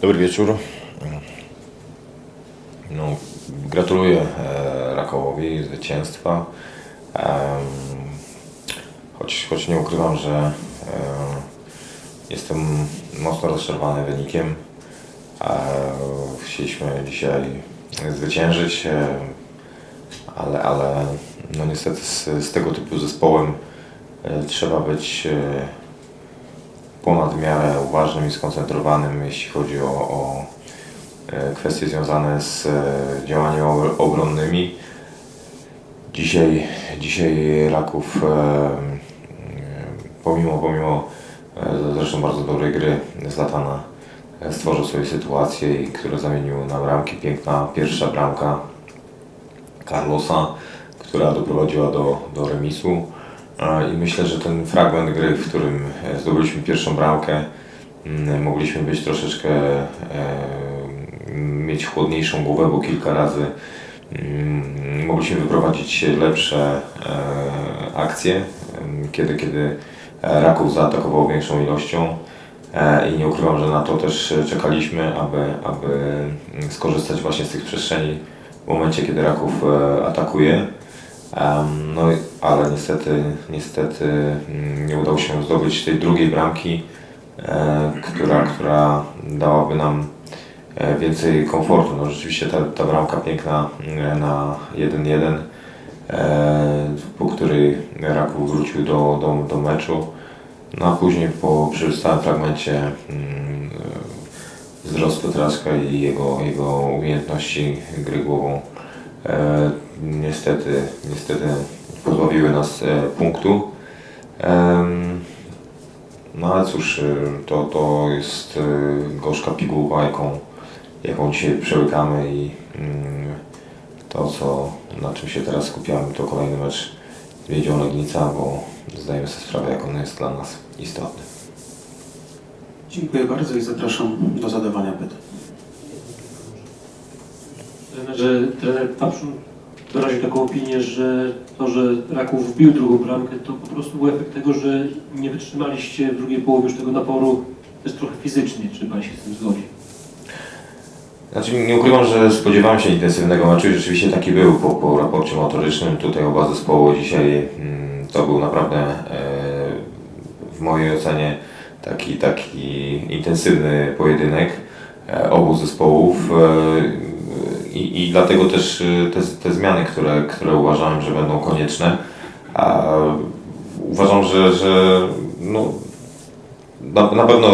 Dobry wieczór. No, gratuluję e, Rakowowi zwycięstwa. Em, choć, choć nie ukrywam, że e, jestem mocno rozczarowany wynikiem. E, chcieliśmy dzisiaj zwyciężyć, e, ale, ale no niestety z, z tego typu zespołem e, trzeba być e, ponad miarę uważnym i skoncentrowanym, jeśli chodzi o, o e, kwestie związane z e, działaniami obr- obronnymi. Dzisiaj, dzisiaj Raków, e, pomimo, pomimo zresztą bardzo dobrej gry Zlatana, stworzył sobie sytuację, które zamienił na bramki. Piękna pierwsza bramka Carlosa, która doprowadziła do, do remisu. I myślę, że ten fragment gry, w którym e, zdobyliśmy pierwszą bramkę, mm, mogliśmy być troszeczkę e, mieć chłodniejszą głowę, bo kilka razy mm, mogliśmy wyprowadzić lepsze e, akcje, em, kiedy, kiedy Raków zaatakował większą ilością. I nie ukrywam, że na to też czekaliśmy, aby, aby mm, skorzystać właśnie z tych przestrzeni w momencie, kiedy Raków atakuje. Em, No, ale niestety, niestety mm, nie udało się zdobyć tej drugiej bramki, e, która, która dałaby nam e, więcej komfortu. No, rzeczywiście ta, ta bramka piękna e, na 1-1, e, po której Raków wrócił do, do, do meczu. No a później po przystałym fragmencie mm, e, wzrost Petraszka i jego, jego umiejętności gry głową niestety, niestety pozbawiły nas e, punktu. No ale cóż, e, to, to jest e, gorzka pigułka, jaką, jaką dzisiaj przełykamy i mm, to, co, na czym się teraz skupiamy, to kolejny mecz z Wiedzią Legnica, bo zdajemy sobie sprawę, jak on jest dla nas istotny. Dziękuję bardzo i zapraszam do zadawania pytań. Trenerze, trener Papszun wyraził taką opinię, że to, że Raków wbił drugą bramkę, to po prostu był efekt tego, że nie wytrzymaliście w drugiej połowie już tego naporu też trochę fizycznie. Czy Pan się z tym zgodzi? Znaczy, nie ukrywam, że spodziewałem się intensywnego meczu i rzeczywiście taki był po, po raporcie motorycznym. Tutaj oba zespoły dzisiaj mm, to był naprawdę e, w mojej ocenie taki, taki intensywny pojedynek e, obu zespołów e, i, i dlatego też e, te, te zmiany, które, które uważałem, że będą konieczne. A uważam, że, że no, na, na pewno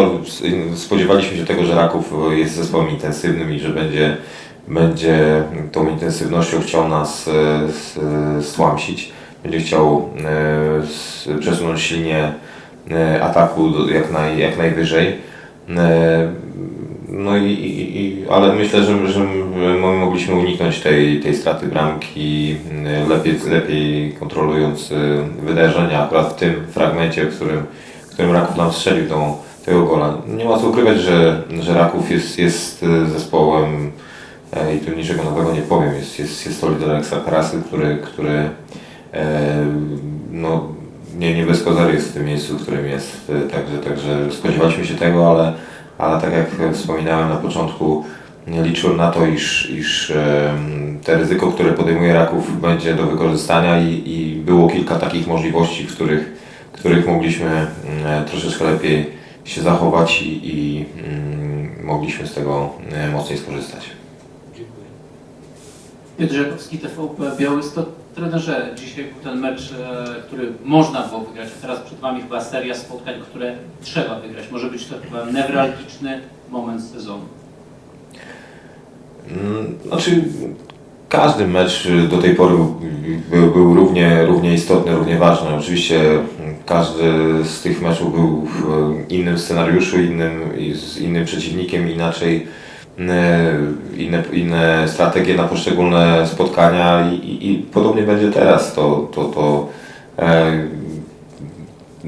spodziewaliśmy się tego, że Raków jest zespołem intensywnym i że będzie, będzie tą intensywnością chciał nas e, s- stłamsić. Będzie chciał e, przesunąć linię e, ataku jak, naj, jak najwyżej. No i, i, i, ale myślę, że, że my mogliśmy uniknąć tej, tej straty bramki, e, lepiej, lepiej kontrolując e, wydarzenia, akurat w tym fragmencie, w którym w którym Raków nam strzelił tą, tego gola. Nie ma co ukrywać, że, że Raków jest, jest e, zespołem e, i tu niczego nowego nie powiem, jest, jest, jest to lider Ekstraklasy, który, który e, no, nie, nie bez kozery jest w tym miejscu, w którym jest. Także, także spodziewaliśmy się tego, ale, ale tak jak wspominałem na początku, liczyłem na to, iż, iż te ryzyko, które podejmuje Raków będzie do wykorzystania i, i było kilka takich możliwości, w których których mogliśmy mm, troszeczkę lepiej się zachować i, i mm, mogliśmy z tego e, mocniej skorzystać. Piotr Żakowski, TVP Białystok. Trenerze, dzisiaj był ten mecz, e, który można było wygrać, a teraz przed Wami chyba seria spotkań, które trzeba wygrać. Może być to chyba newralgiczny moment sezonu. Mm, Znaczy, każdy mecz do tej pory był, był równie, równie istotny, równie ważny. Oczywiście mm, każdy z tych meczów był w innym scenariuszu, innym, z innym przeciwnikiem, inaczej e, inne, inne strategie na poszczególne spotkania i, i, i podobnie będzie teraz. To, to, to e,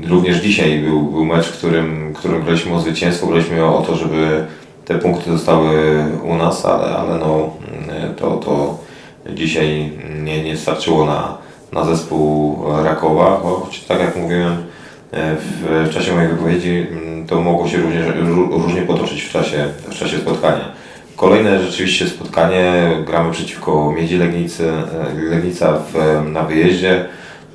również dzisiaj był, był mecz, w którym, którym graliśmy o zwycięstwo, graliśmy o to, żeby te punkty zostały u nas, ale, ale no, mm, to, to dzisiaj nie, nie starczyło na, na zespół Rakowa, choć tak jak mówiłem, e, w, w czasie mojej wypowiedzi, mm, to mogło się również, ró- różnie potoczyć w czasie, w czasie spotkania. Kolejne rzeczywiście spotkanie, gramy przeciwko Miedzi Legnicy, Legnica w, na wyjeździe.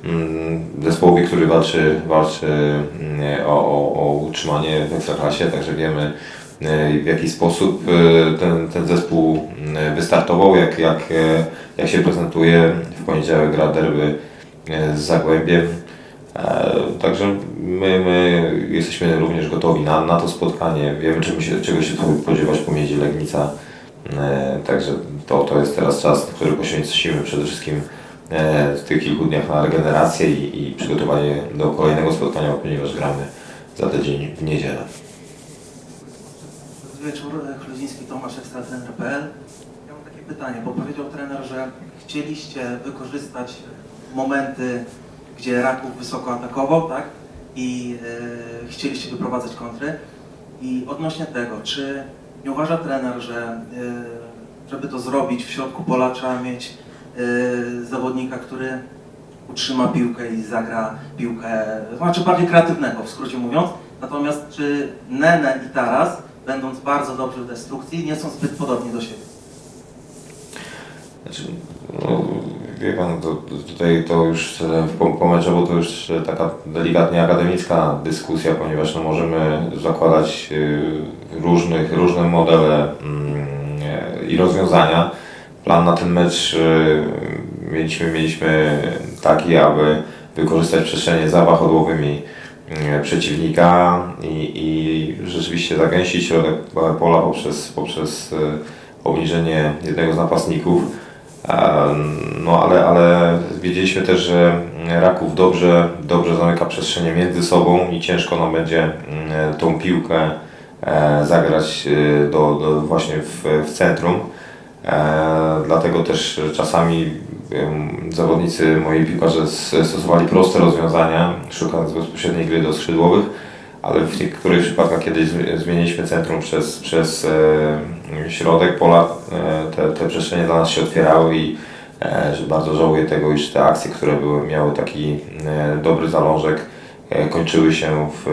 Mm, Zespołowi, który walczy, walczy mm, o, o, o utrzymanie w Ekstraklasie, także wiemy e, w jaki sposób e, ten, ten zespół mm, wystartował, jak, jak, jak się prezentuje. W poniedziałek gra derby z Zagłębiem. E, Także my, my jesteśmy również gotowi na, na to spotkanie. Wiemy czym się, czego się Legnica. E, Także to, to jest teraz czas, który poświęcimy przede wszystkim e, w tych kilku dniach na regenerację i, i przygotowanie do kolejnego spotkania, ponieważ gramy za tydzień w niedzielę. Dobry wieczór, Chluziński Tomasz, ekstratrener.pl. Ja mam takie pytanie, bo powiedział trener, że chcieliście wykorzystać momenty, gdzie Raków wysoko atakował, tak? I e, chcieliście wyprowadzać kontry. I odnośnie tego, czy nie uważa trener, że e, żeby to zrobić w środku pola trzeba mieć e, zawodnika, który utrzyma piłkę i zagra piłkę, znaczy bardziej kreatywnego, w skrócie mówiąc. Natomiast czy Nene i Taras, będąc bardzo dobrze w destrukcji, nie są zbyt podobni do siebie? Znaczy, no, wie pan, to, tutaj to już e, po, meczowo to już taka delikatnie akademicka dyskusja, ponieważ no, możemy zakładać e, różnych, różne modele mm, i rozwiązania. Plan na ten mecz e, mieliśmy, mieliśmy taki, aby wykorzystać przestrzenie za wachodłowymi e, przeciwnika i, i rzeczywiście zagęścić środek pola poprzez, poprzez e, obniżenie jednego z napastników. No ale, ale wiedzieliśmy też, że Raków dobrze, dobrze zamyka przestrzenie między sobą i ciężko nam będzie tą piłkę zagrać e, do, do właśnie w, w centrum. E, Dlatego też czasami zawodnicy, moi piłkarze stosowali proste rozwiązania, szukając bezpośredniej gry do skrzydłowych, ale w niektórych przypadkach, kiedy zmieniliśmy centrum przez, przez e, środek pola, e, te, te przestrzenie dla nas się otwierały i e, bardzo żałuję tego, iż te akcje, które były, miały taki e, dobry zalążek, e, kończyły się w,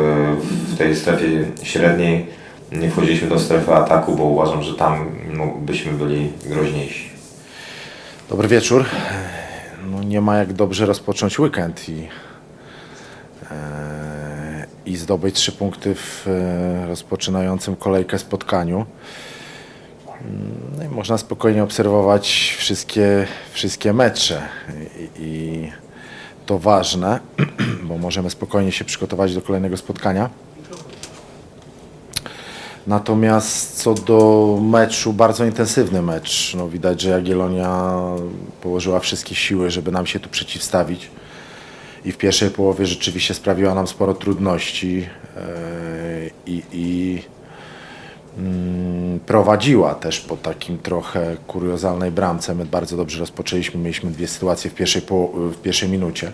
w tej strefie średniej. Nie wchodziliśmy do strefy ataku, bo uważam, że tam no, byśmy byli groźniejsi. Dobry wieczór. No nie ma jak dobrze rozpocząć weekend i, e, i zdobyć trzy punkty w e, rozpoczynającym kolejkę spotkaniu. No i można spokojnie obserwować wszystkie, wszystkie mecze i, i to ważne, bo możemy spokojnie się przygotować do kolejnego spotkania. Natomiast co do meczu, bardzo intensywny mecz. No, widać, że Jagiellonia położyła wszystkie siły, żeby nam się tu przeciwstawić. I w pierwszej połowie rzeczywiście sprawiła nam sporo trudności e, i, i mm, prowadziła też po takim trochę kuriozalnej bramce. My bardzo dobrze rozpoczęliśmy, mieliśmy dwie sytuacje w pierwszej, w pierwszej minucie.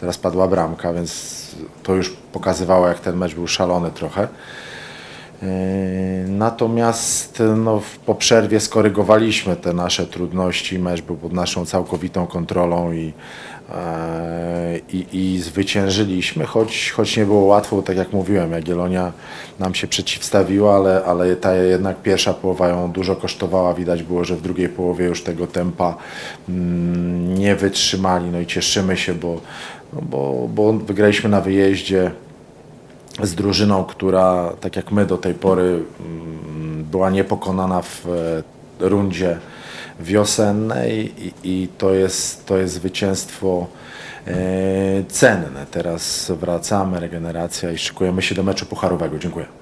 Teraz padła bramka, więc to już pokazywało, jak ten mecz był szalony trochę. Yy, Natomiast no, po przerwie skorygowaliśmy te nasze trudności. Mecz był pod naszą całkowitą kontrolą i, e, i, i zwyciężyliśmy, choć, choć nie było łatwo, tak jak mówiłem, Jagiellonia nam się przeciwstawiła, ale, ale ta jednak pierwsza połowa ją dużo kosztowała. Widać było, że w drugiej połowie już tego tempa mm, nie wytrzymali. No i cieszymy się, bo, no bo, bo wygraliśmy na wyjeździe z drużyną, która tak jak my do tej pory mm, była niepokonana w e, rundzie wiosennej i, i to, jest, to jest zwycięstwo e, cenne. Teraz wracamy, regeneracja i szykujemy się do meczu pucharowego. Dziękuję.